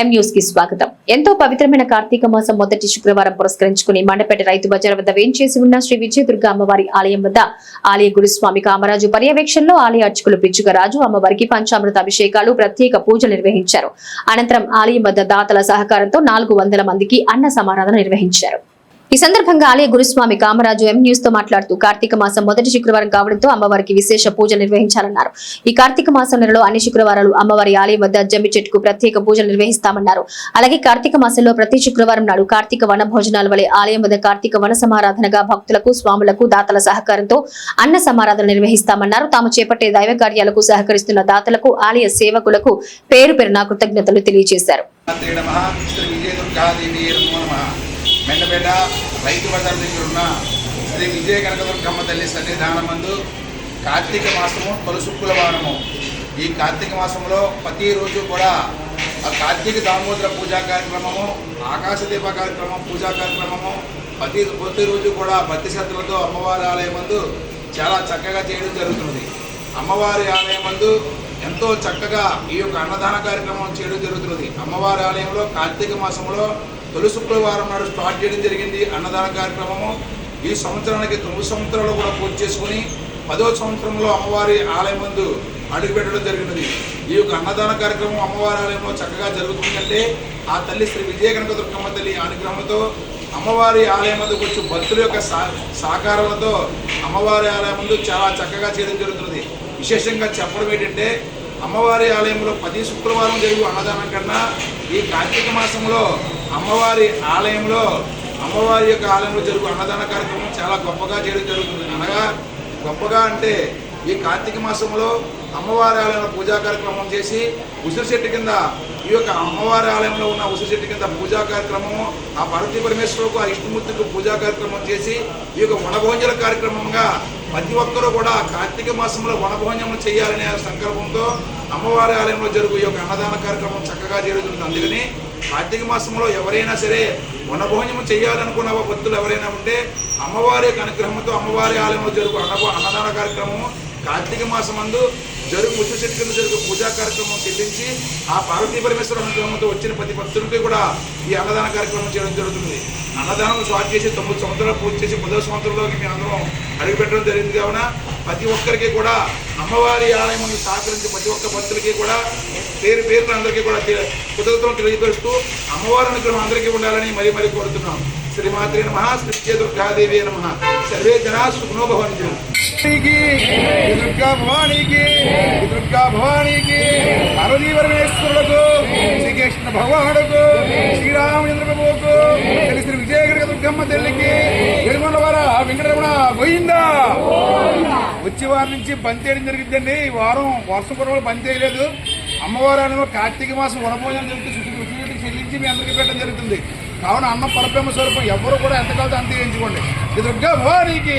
ఎం న్యూస్కి స్వాగతం. ఎంతో పవిత్రమైన కార్తీక మాసం మొదటి శుక్రవారం పురస్కరించుకుని మండపేట రైతు బజార్ వద్ద వేంచేసి ఉన్న శ్రీ విజయదుర్గ అమ్మవారి ఆలయం వద్ద ఆలయ గురుస్వామి కామరాజు పర్యవేక్షణలో ఆలయ అర్చకులు పిచ్చుకరాజు అమ్మవారికి పంచామృత అభిషేకాలు ప్రత్యేక పూజలు నిర్వహించారు. అనంతరం ఆలయం వద్ద దాతల సహకారంతో నాలుగు వందల మందికి అన్న సమారాధన నిర్వహించారు. ఈ సందర్భంగా ఆలయ గురుస్వామి కామరాజు ఎం న్యూస్తో మాట్లాడుతూ కార్తీక మాసం మొదటి శుక్రవారం కావడంతో అమ్మవారికి విశేష పూజలు నిర్వహించాలన్నారు. ఈ కార్తీక మాసం నెలలో అన్ని శుక్రవారాలు అమ్మవారి ఆలయం వద్ద జమ్మి చెట్టుకు ప్రత్యేక పూజలు నిర్వహిస్తామన్నారు. అలాగే కార్తీక మాసంలో ప్రతి శుక్రవారం నాడు కార్తీక వన భోజనాల వలె ఆలయం వద్ద కార్తీక వన సమారాధనగా భక్తులకు స్వాములకు దాతల సహకారంతో అన్న సమారాధన నిర్వహిస్తామన్నారు. తాము చేపట్టే దైవ కార్యాలకు సహకరిస్తున్న దాతలకు ఆలయ సేవకులకు పేరు పేరున కృతజ్ఞతలు తెలియజేశారు. మెండపేట రైతు బజార్ దగ్గర ఉన్న శ్రీ విజయ కనకదుర్గమ్మ తల్లి సన్నిధానమందు కార్తీక మాసము తొలసుక్కుల వారము ఈ కార్తీక మాసంలో ప్రతిరోజు కూడా ఆ కార్తీక దామోదర పూజా కార్యక్రమము ఆకాశ దీప కార్యక్రమం పూజా కార్యక్రమము ప్రతి ప్రతిరోజు కూడా భక్తి శ్రద్ధలతో అమ్మవారి ఆలయం ముందు చాలా చక్కగా చేయడం జరుగుతుంది. అమ్మవారి ఆలయం ముందు ఎంతో చక్కగా ఈ యొక్క అన్నదాన కార్యక్రమం చేయడం జరుగుతున్నది అమ్మవారి ఆలయంలో కార్తీక మాసంలో తొలి శుక్రవారం నాడు స్టార్ట్ చేయడం జరిగింది. అన్నదాన కార్యక్రమము ఈ సంవత్సరానికి తొమ్మిది సంవత్సరాలు కూడా పూర్తి చేసుకుని పదో సంవత్సరంలో అమ్మవారి ఆలయం ముందు అడుగుపెట్టడం జరిగినది. ఈ యొక్క అన్నదాన కార్యక్రమం అమ్మవారి ఆలయంలో చక్కగా జరుగుతుందంటే ఆ తల్లి శ్రీ విజయ కనక దుర్గమ్మ తల్లి అనుగ్రహంతో అమ్మవారి ఆలయం ముందుకు వచ్చి భక్తుల యొక్క సా అమ్మవారి ఆలయం ముందు చాలా చక్కగా చేయడం జరుగుతున్నది. విశేషంగా చెప్పడం ఏంటంటే అమ్మవారి ఆలయంలో ప్రతి శుక్రవారం జరిగే అన్నదానం కన్నా ఈ కార్తీక మాసంలో అమ్మవారి ఆలయంలో అమ్మవారి యొక్క ఆలయంలో జరుగు అన్నదాన కార్యక్రమం చాలా గొప్పగా చేయడం జరుగుతుంది. అనగా గొప్పగా అంటే ఈ కార్తీక మాసంలో అమ్మవారి ఆలయంలో పూజా కార్యక్రమం చేసి ఉసిరి చెట్టు కింద ఈ యొక్క అమ్మవారి ఆలయంలో ఉన్న ఉసిరి చెట్టు కింద పూజా కార్యక్రమము ఆ పార్వతీ పరమేశ్వరుకు ఆ ఇష్టమూర్తికి పూజా కార్యక్రమం చేసి ఈ యొక్క వనభోజన కార్యక్రమంగా ప్రతి ఒక్కరూ కూడా కార్తీక మాసంలో వనభోజనం చేయాలనే సంకల్పంతో అమ్మవారి ఆలయంలో జరుగు ఈ యొక్క అన్నదాన కార్యక్రమం చక్కగా జరుగుతుంది. అందుకని కార్తీక మాసంలో ఎవరైనా సరే వనభోజనం చేయాలనుకున్న భక్తులు ఎవరైనా ఉంటే అమ్మవారి యొక్క అనుగ్రహంతో అమ్మవారి ఆలయంలో జరుగు అన్న అన్నదాన కార్యక్రమము కార్తీక మాసమందు జరుగు ముచ్చు చెట్టు కింద జరుగు పూజా కార్యక్రమం చెల్లించి ఆ పార్వతీ పరమేశ్వర అనుగ్రహంతో వచ్చిన ప్రతి భక్తులకి కూడా ఈ అన్నదాన కార్యక్రమం చేయడం జరుగుతుంది. అన్నదానం స్టార్ట్ చేసి తొమ్మిది సంవత్సరాలు పూర్తి చేసి పదో సంవత్సరంలోకి మీ అందరం అడుగుపెట్టడం జరిగింది కావున ప్రతి ఒక్కరికి కూడా అమ్మవారి ఆలయం సహకరించి ప్రతి ఒక్క భక్తులకి కూడా పేరు పేరున అందరికీ కూడా కృతజ్ఞతలు తెలియపరుస్తూ అమ్మవారి అనుగ్రహం అందరికీ ఉండాలని మరీ మరీ కోరుతున్నాం. శ్రీమాత్రి నమ శ్రీ దుర్గాదేవి నమ. సర్వే జనా సుఖనో శ్రీకి దుర్గా భవానికి దుర్గా భవానికి పార్వతీ పరమేశ్వరులకు శ్రీకృష్ణ భగవానుడుకు శ్రీరామచంద్ర ప్రభువుకు తల్లి శ్రీ దుర్గమ్మ తల్లికి తిరుమలవర వెంకటరమణ గోయిందా వచ్చే వారి నుంచి పనిచేయడం చేయడం జరిగిందండి ఈ వారం వర్షం కురవలు పనిచేయలేదు చేయలేదు. అమ్మవారి కార్తీక మాసం వనభోజనం జరిగితే శుద్ధి శుద్ధి చెల్లించి మీ అందరికీ పెట్టడం జరుగుతుంది. కావున అన్నం పరబ్రహ్మ స్వరూపం ఎవరు కూడా ఎంతకాలం అంత ఎంచుకోండి ఇది దుర్గా భవానికి